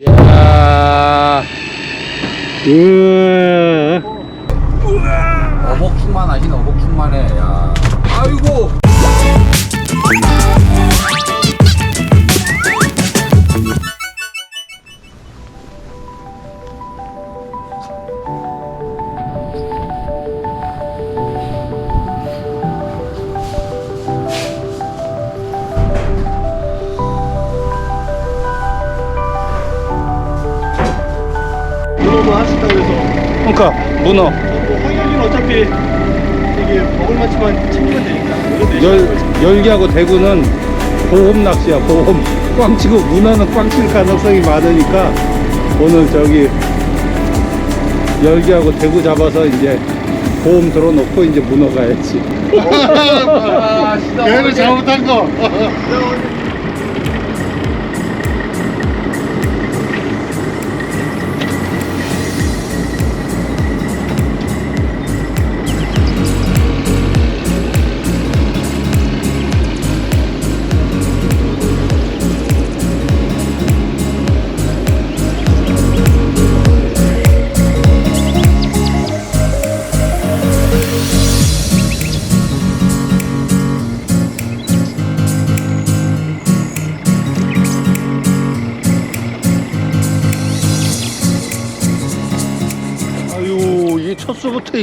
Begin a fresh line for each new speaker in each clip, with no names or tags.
야. 으.
이게 먹을 만치만 챙기면 되니까.
열 열기하고 대구는 보험 낚시야 보험 꽝 치고 문어는 꽝 칠 가능성이 많으니까 오늘 저기 열기하고 대구 잡아서 이제 보험 들어놓고 이제 문어 가야지.
아 진짜
얘는 잘못한 거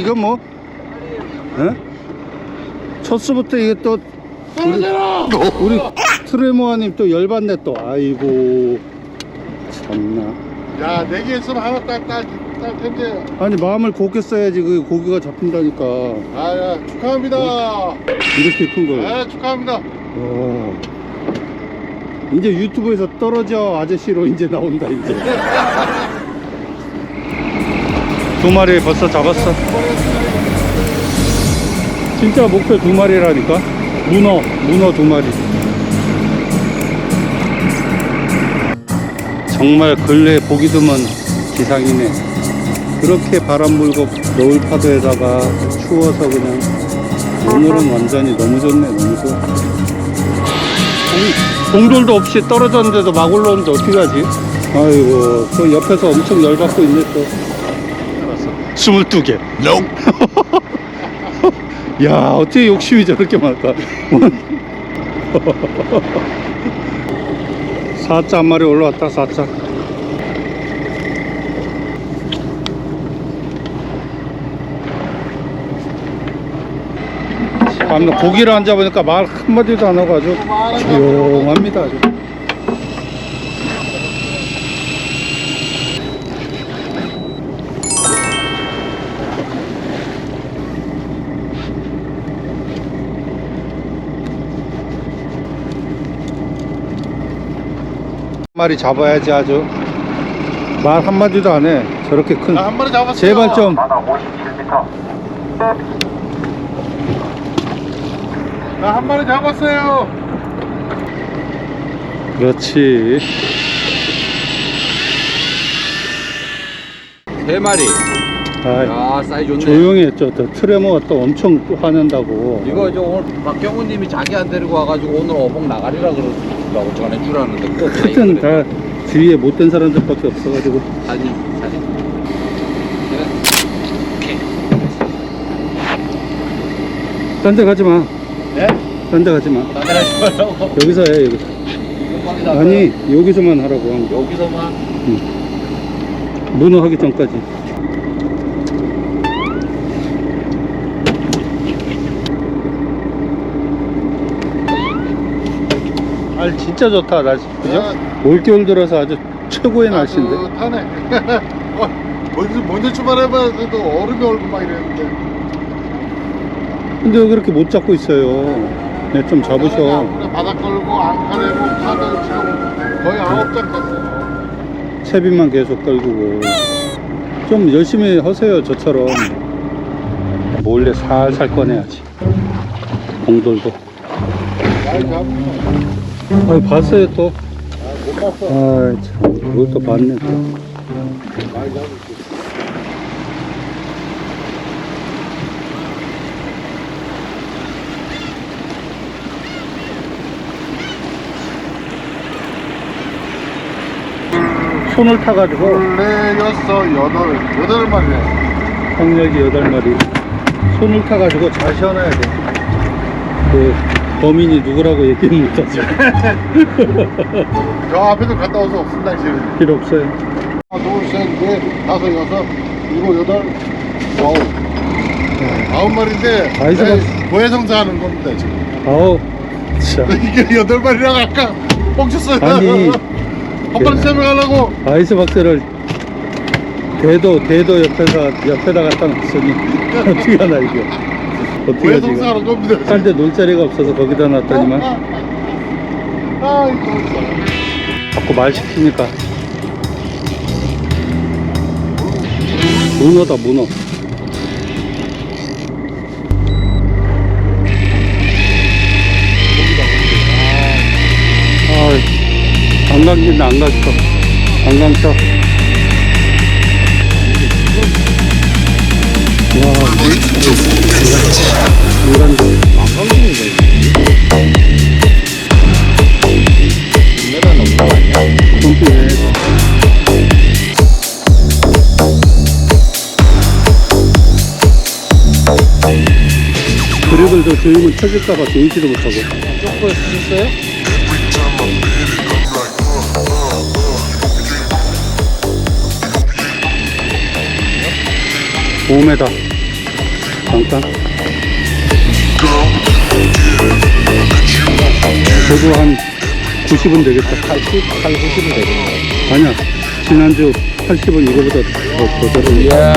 이거 뭐 에? 첫 수부터 이게 또 우리, 우리 트레모아님 또 열받네 또 아이고 참나
야, 네 개 있으면 하나 딱, 딱, 딱 텐데.
아니 마음을 곱게 써야지 그 고기가 잡힌다니까
아, 야, 축하합니다.
이렇게 큰 걸
아, 축하합니다.
어. 이제 유튜브에서 떨어져 아저씨로 이제 나온다 이제 두 마리 벌써 잡았어. 진짜 목표 두 마리라니까? 문어 문어 두 마리. 정말 근래 보기 드문 기상이네. 그렇게 바람 불고 노을 파도에다가 추워서 그냥 오늘은 완전히 너무 좋네 너무 좋아 공- 공돌도 없이 떨어졌는데도 막 올라오는데 어떻게 가지? 아이고 그 옆에서 엄청 열받고 있네 또 알았어 22개. 야 어떻게 욕심이 저렇게 많을까 사자 한 마리 올라왔다 사자. 밤에 고기를 안 잡으니까 말 한마디도 안 하고 아주 조용합니다 아주 마리 잡아야지 아주. 말 한마디도 안 해. 저렇게 큰
아, 한 마리 잡았어요.
제발
좀나한 마리 잡았어요.
그렇지.
세 마리.
아,
야 사이즈 좋네.
조용히 했죠. 또 트레모가 또 엄청 또 화낸다고.
이거 저 오늘 박경훈님이 자기 안 데리고 와가지고 오늘 어복 나가리라 그러더 라고 전에 줄꼭
하여튼 다 주위에 못된 사람들밖에 없어가지고
사진 사진
딴데 가지 마.
네?
딴 데 가지 마.
나가지 말라고
여기서 해, 여기서. 아니, 여기서만 하라고 한 거.
여기서만
문어 하기 전까지. 알 진짜 좋다, 날씨. 그죠? 올겨울 들어서 아주 최고의 날씨인데.
아, 타네. 어, 먼저, 먼저 출발해봐야 도 얼음이 얼고 막 이랬는데.
근데 왜 그렇게 못 잡고 있어요? 네, 좀 잡으셔.
그냥 바닥 걸고 앙카 내고 카드 지금 거의 아홉 장 탔어요.
채비만 계속 끌고. 좀 열심히 하세요, 저처럼. 몰래 살살 꺼내야지. 공돌도.
많이 잡으면
아, 봤어요, 또.
못 봤어.
아, 참. 이걸 또 봤네, 또. 손을 타가지고
둘레 여섯 여덟 여덟 마리네
황열기 여덟 마리 손을 타가지고 잘 시원해야 돼. 그 범인이 누구라고 얘기 못하죠.
저 앞에도 갔다 와서 없은 당시에는
필요 없어요.
하나 둘셋넷 다섯 여섯 일곱 여덟 아홉 네, 아홉 마리인데 네, 고해성사 하는 겁니다 지금
아우, 참.
이게 여덟 마리라고 아까 뻥쳤어요
아니.
헛발 설명하려고
아이스박스를 대도 대도 옆에서 옆에다 갖다 놨으니 어떻게 하나 이거 어떻게 하지 이거
겁니다 지금.
딴데 놀 자리가 없어서 거기다 놨더니만.
아이고 참.
자꾸 말 시키니까. 문어다 문어. 아안 감긴다 안 감겨 안 감겨 pompi에 그릇을도 조임은 터질까봐 조이지도 못하고
조금 쓰셨어요?
5m 잠깐 저도 한 90은 되겠다
80, 8, 90은 되겠네.
아니야 지난주 80은 이거보다 더, 더 들어
이야.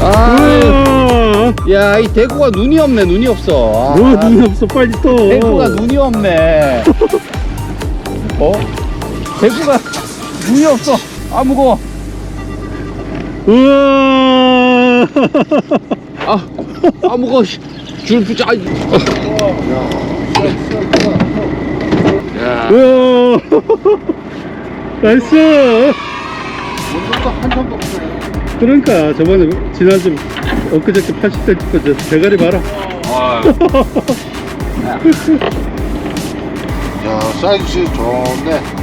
아,
우와
야, 이 대구가 눈이 없네, 눈이 없어. 아,
뭐 눈이 없어 빨리 떠
대구가 눈이 없네. 어? 대구가 눈이 없어. 아, 무거워.
우와
아, 아, 무거워. 씨. 줄 붙자. 야.
우와 나이스
오늘도 한참도 없어요
그러니까 저번에 지난주 엊그저께 80cm 거저 대가리 봐라
야 사이즈 좋네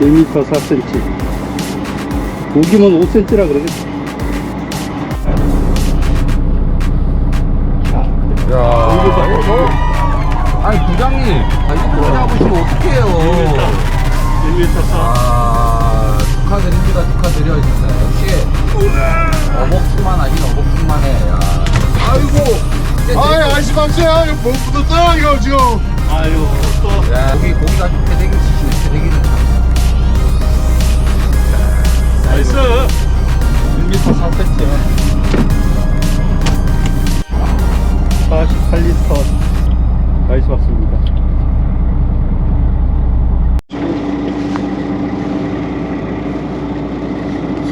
1m 4cm 고기면 5cm라 그러겠지
야. 이거 저. 아니, 부장님. 아, 이거 못 잡으시면 어떡해요.
1m 4
아, 축하드립니다. 축하드려요, 진짜. 역시. 어복충만 하긴 어복충만 해. 야. 아이고.
아이 아이스박스야 이거 뭐 묻었다 이거 지금
아유 또
야, 여기 고기가 좀 패대기 치시네,
나이스. 1m 4cm야 48리터. 나이스 봤습니다.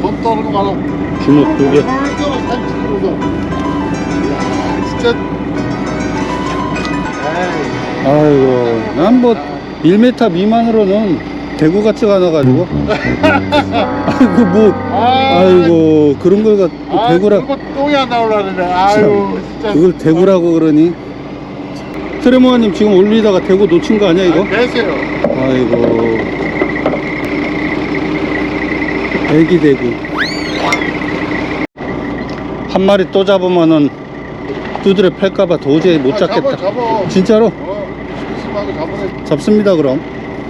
손거 하나
주먹 두개. 아이고 난 뭐 1m 미만으로는 대구 같지가 않아가지고. 아이고 뭐 아이고 그런 걸 갖고
아,
대구라
그거 똥이 안 나오려네. 아유 진짜.
그걸 대구라고 그러니? 트레모아님 지금 올리다가 대구 놓친 거 아니야 이거?
계세요.
아이고. 애기 대구. 한 마리 또 잡으면은 두드려 팰까봐 도저히 못
아,
잡겠다.
잡아. 잡아
진짜로?
어 심하게 잡으네.
잡습니다 그럼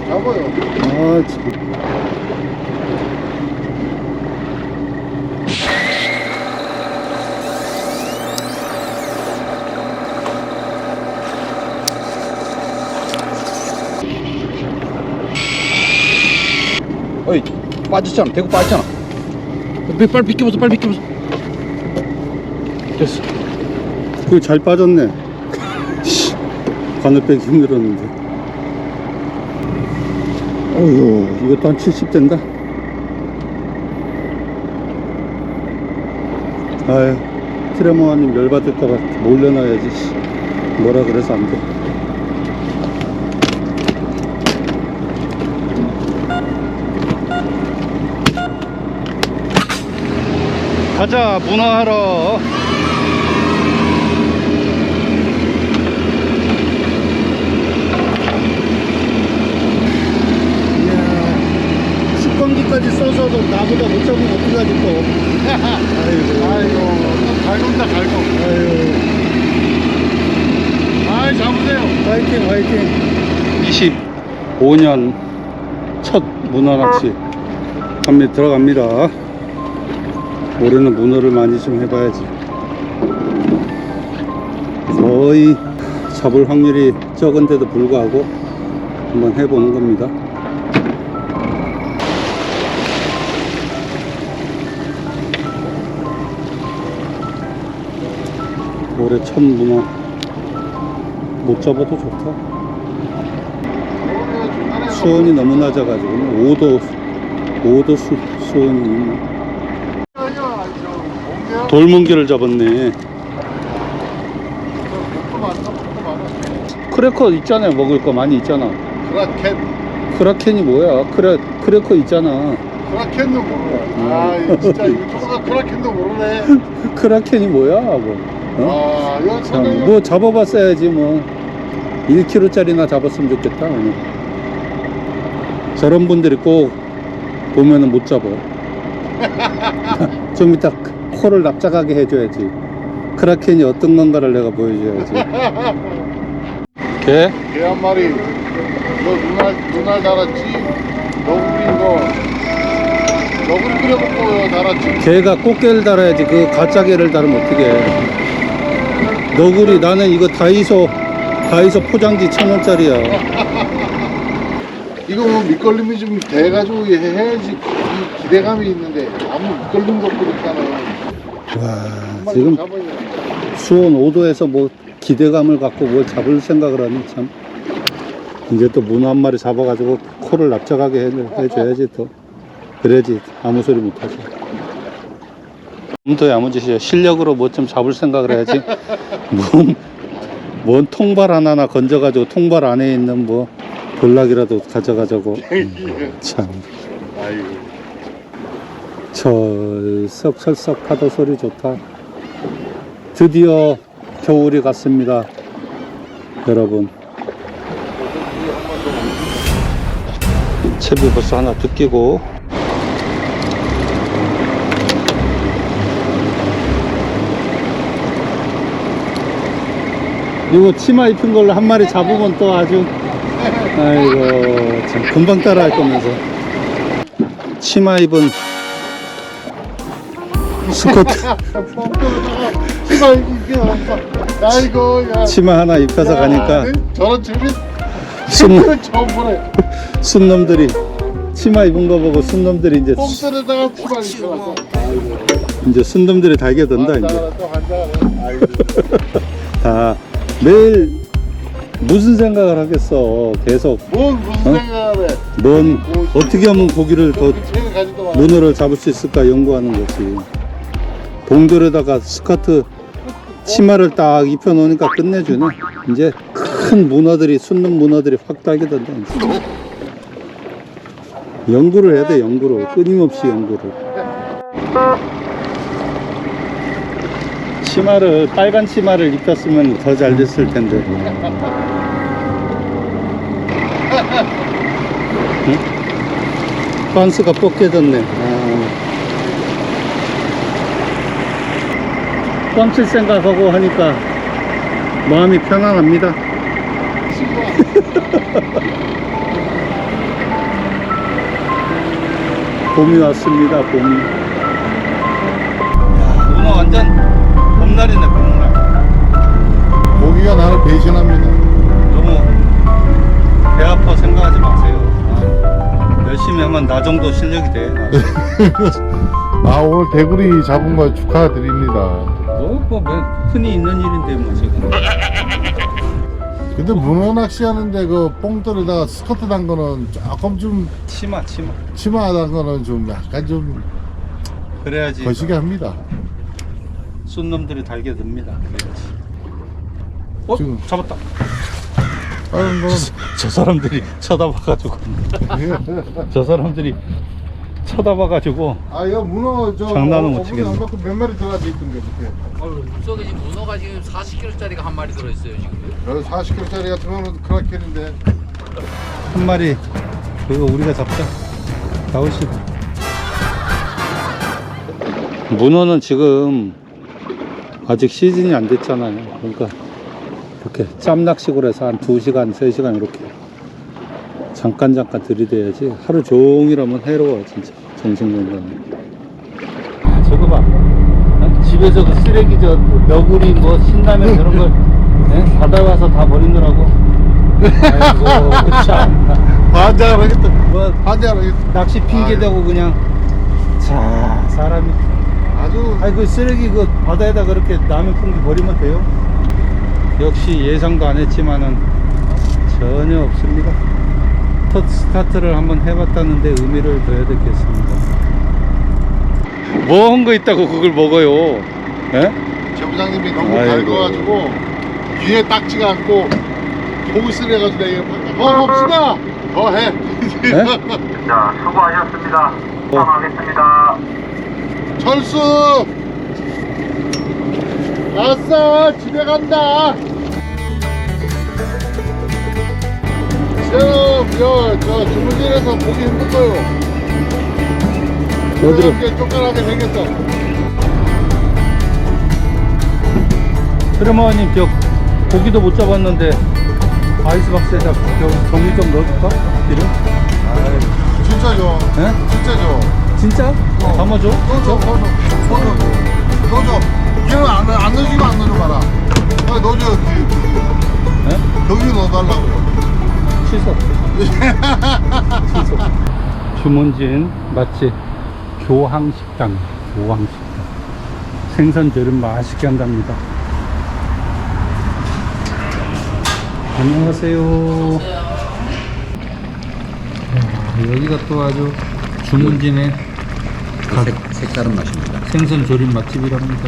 잡아요
아 참.
어이, 빠졌잖아. 대구 빠졌잖아. 빨리, 빨리 비켜보소, 빨리 비켜보소. 됐어.
그거 잘 빠졌네 씨, 바늘 빼기 힘들었는데 어휴 이것도 한 70 된다 아유 트레모아님 열받을까봐 몰려놔야지 씨. 뭐라 그래서 안돼. 가자 문어하러 나보다 못 잡으면 어떡하지 또. 아이고.
아이고, 갈굼다, 갈굼.
아유.
아이, 잡으세요.
화이팅 화이팅 25년 첫 문어 낚시 감리 들어갑니다 올해는 문어를 많이 좀 해봐야지 거의 잡을 확률이 적은데도 불구하고 한번 해보는 겁니다 올해 첫 문어 못 잡아도 좋다. 수온이 너무 낮아가지고 5도 5도 수, 수온이. 돌문기를 잡았네. 크래커 있잖아요. 먹을 거 많이 있잖아.
크라켄,
크라켄이 뭐야? 크래, 크래커 있잖아.
크라켄도 모르네. 아, 진짜 조사가 크라켄도 모르네.
크라켄이 뭐야? 뭐 어?
아,
참, 뭐 잡아봤어야지 뭐 1kg짜리나 잡았으면 좋겠다 오늘. 저런 분들이 꼭 보면은 못 잡아 좀 이따 코를 납작하게 해줘야지 크라켄이 어떤 건가를 내가 보여줘야지 개?
개 한 마리. 너 눈알, 눈알 달았지? 너구리 이거. 너구리 끓여먹고 달았지?
개가 꽃게를 달아야지 그 가짜 개를 달으면 어떻게 해 너구리 나는 이거 다이소 다이소 포장지 천 원짜리야.
이거 뭐 밑걸림이 좀 돼가지고 해- 해야지 이 기대감이 있는데 아무 밑걸림도 없고 그러니까는
와 지금. 수온 5도에서 뭐 기대감을 갖고 뭘 잡을 생각을 하니 참. 이제 또 문어 한 마리 잡아가지고 코를 납작하게 해, 해줘야지 또. 그래야지 아무 소리 못하지 더 야무지시죠 실력으로 뭐 좀 잡을 생각을 해야지 뭔, 뭔 통발 하나나 건져가지고 통발 안에 있는 뭐 볼락이라도 가져가자고 음, 참
아이고.
철썩 철썩 파도 소리 좋다. 드디어 겨울이 갔습니다. 여러분. 채비 벌써 하나 뜯기고. 이거 치마 입힌 걸로 한 마리 잡으면 또 아주 아이고 참 금방 따라 할 거면서 치마 입은 스커트
치마 없어. 아이고 야.
치마 하나 입혀서
야,
가니까
네? 저런 재밌
순,
재밌는 처음 보네.
순놈들이 치마 입은 거 보고 순놈들이 이제
뽕들에다가 치마. 아이고.
이제 순놈들이 달겨든다 이제
환장하네. 아이고.
다 매일 무슨 생각을 하겠어 계속
뭔 무슨
어?
생각을 해?
뭔 어떻게 하면 고기를
더그 책을 가지도 마.
문어를 잡을 수 있을까 연구하는 거지 봉돌에다가 스커트 치마를 딱 입혀 놓으니까 끝내주네 이제 큰 문어들이 순놈 문어들이 확 달겨든다 이제. 연구를 해야 돼 연구를 끊임없이 연구를 치마를 빨간 치마를 입혔으면 더 잘 됐을 텐데 응? 반스가 벗겨졌네 아. 뻥칠 생각하고 하니까 마음이 편안합니다 봄이 왔습니다 봄이 야, 오늘 완전 봄날이네 봄날
고기가 나를 배신합니다.
너무 배 아파 생각하지 마세요 아, 열심히 하면 나 정도 실력이 돼
아 오늘 대구리 잡은 거 축하드립니다.
뭐, 뭐, 뭐 흔히 있는 일인데 뭐 지금
근데 문어 낚시하는데 그 뽕돌에다가 스커트 단 거는 조금 좀
치마 치마
치마 단 거는 좀 약간 좀
그래야지
거시기 합니다.
순놈들이 달게 듭니다 그래야지 어?
지금-
잡았다
다른 거는
저 사람들이 쳐다봐가지고 저 사람들이 쳐다봐가지고
아 이거 문어 저
장난은 못
어묵이
치겠네.
안몇 마리 들어가지 있던데 그때.
물속에 지금 문어가 지금 40kg짜리가 한 마리 들어있어요 지금.
그래서 40kg짜리 같은 거는 크라켄인데
한 마리 그거 우리가 잡자 나오시다 문어는 지금 아직 시즌이 안 됐잖아요. 그러니까 이렇게 짬낚시골 해서 한 2시간, 3시간 이렇게 잠깐 잠깐 들이대야지 하루 종일 하면 해로워 진짜 정신건강에 아, 저거 봐 어? 집에서 그 쓰레기 저 너구리 뭐 신라면 저런 걸 예? 바다 가서 다 버리느라고 아이고 참
반대하라 하겠다.
뭐
반대하라 하겠다.
낚시 핑계 대고 그냥 자 사람이
아주
아니 그 쓰레기 그 바다에다 그렇게 라면 풍기 버리면 돼요? 역시 예상도 안 했지만은 전혀 없습니다. 첫 스타트를 한번 해봤다는데 의미를 둬야 되겠습니다. 뭐 한 거 있다고 그걸 먹어요? 예?
제 부장님이 너무
아이고.
달궈가지고 귀에 딱지가 않고 속을 쓰려가지고 내가 더 없으나 더 해.
예?
자, 수고하셨습니다.
어.
수고하겠습니다.
철수! 아싸! 집에 간다! 저, 저, 저 주문진에서 보기 거요.
어디로?
이렇게 쫓겨나게 생겼어.
트레마님 저 고기도 못 잡았는데 아이스박스에다 저 정리 좀 넣어줄까? 기름?
진짜죠.
예?
진짜죠.
진짜? 담아줘?
넣어줘, 넣어줘. 넣어줘. 넣어줘. 얘는 안, 넣- 안 넣어주고 안 넣어줘 봐라. 아, 넣어줘.
예?
여기 넣어달라고.
취소. 취소. 주문진 맛집 교항식당. 교항식당. 생선 절임 맛있게 한답니다. 안녕하세요. 야, 여기가 또 아주 주문진의 가-
색, 색다른 맛입니다.
생선 조림 맛집이랍니다.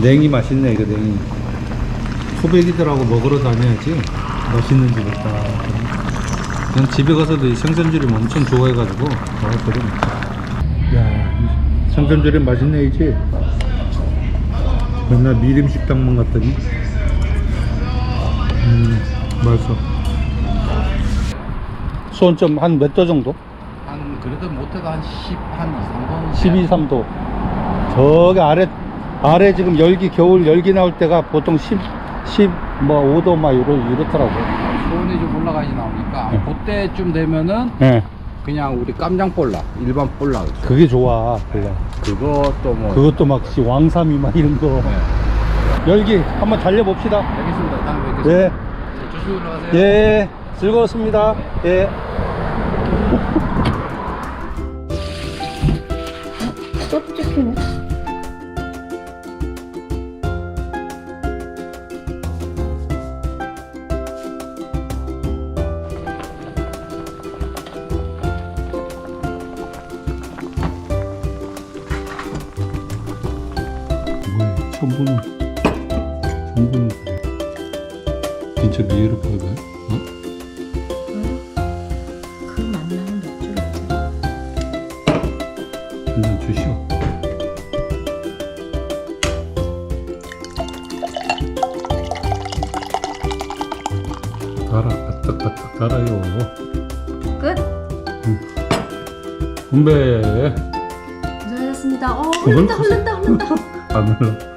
냉이 맛있네 이거 냉이. 후배기들하고 먹으러 다녀야지 맛있는 집을 딱. 그냥 집에 가서도 이 생선 조림 엄청 좋아해가지고 나왔거든. 야, 이 생선 조림 맛있네 이지. 맨날 미림 식당만 갔더니. 음, 맛있어. 수온점 한몇 도 정도?
한 그래도 못해도 한 10, 한 2, 3번
12, 3도. 저기 아래, 아래 지금 열기, 겨울 열기 나올 때가 보통 10, 10, 뭐 5도 막 이러, 이렇더라고.
수온이 좀 올라가지 나오니까
네.
그때쯤 되면은
예.
그냥 우리 깜장 볼락 일반 볼락
그게 좋아. 그래.
그것도 뭐
그것도 막 씨, 왕삼이 막 이런 거.
네.
열기 한번 달려봅시다.
알겠습니다. 다음에 뵙겠습니다.
예.
네, 조심히 올라가세요.
예. 즐거웠습니다. 예.
또찍
달아, 바짝바짝 달아요.
끝.
건배.
고생하셨습니다. 어,
무슨-
흐른다, 흐른다.
안 흘러.